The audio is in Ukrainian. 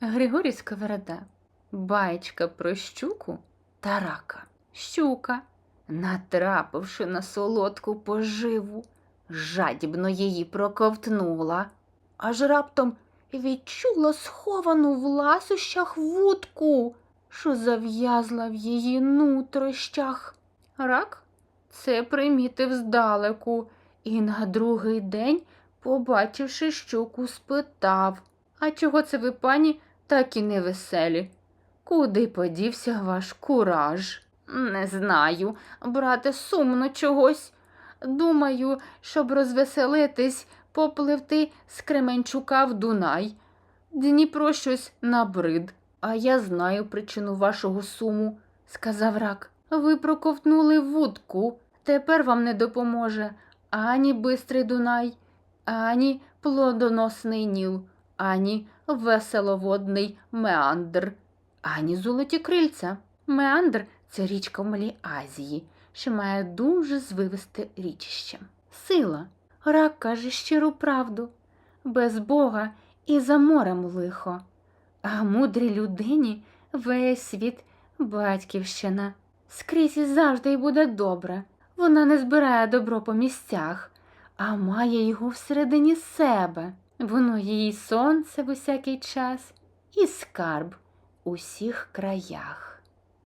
Григорій Сковорода. Баєчка про щуку та рака. Щука, натрапивши на солодку поживу, жадібно її проковтнула, аж раптом відчула сховану в ласощах вудку, що зав'язла в її нутрощах. Рак це примітив здалеку і на другий день, побачивши щуку, спитав А чого це ви, пані, так і невеселі? Куди подівся ваш кураж? Не знаю, брате, сумно чогось. Думаю, щоб розвеселитись, попливти з Кременчука в Дунай. Дніпро щось набрид. А я знаю причину вашого суму, сказав рак. Ви проковтнули вудку. Тепер вам не допоможе ані бистрий Дунай, ані плодоносний Ніл, ані веселоводний меандр, ані золоті крильця. Меандр це річка в Малій Азії, що має дуже звивисте річище. Сила. Рак каже щиру правду. Без Бога і за морем лихо. А мудрій людині весь світ батьківщина. Скрізь і завжди й буде добре. Вона не збирає добро по місцях, а має його всередині себе. Воно її сонце в усякий час і скарб у всіх краях.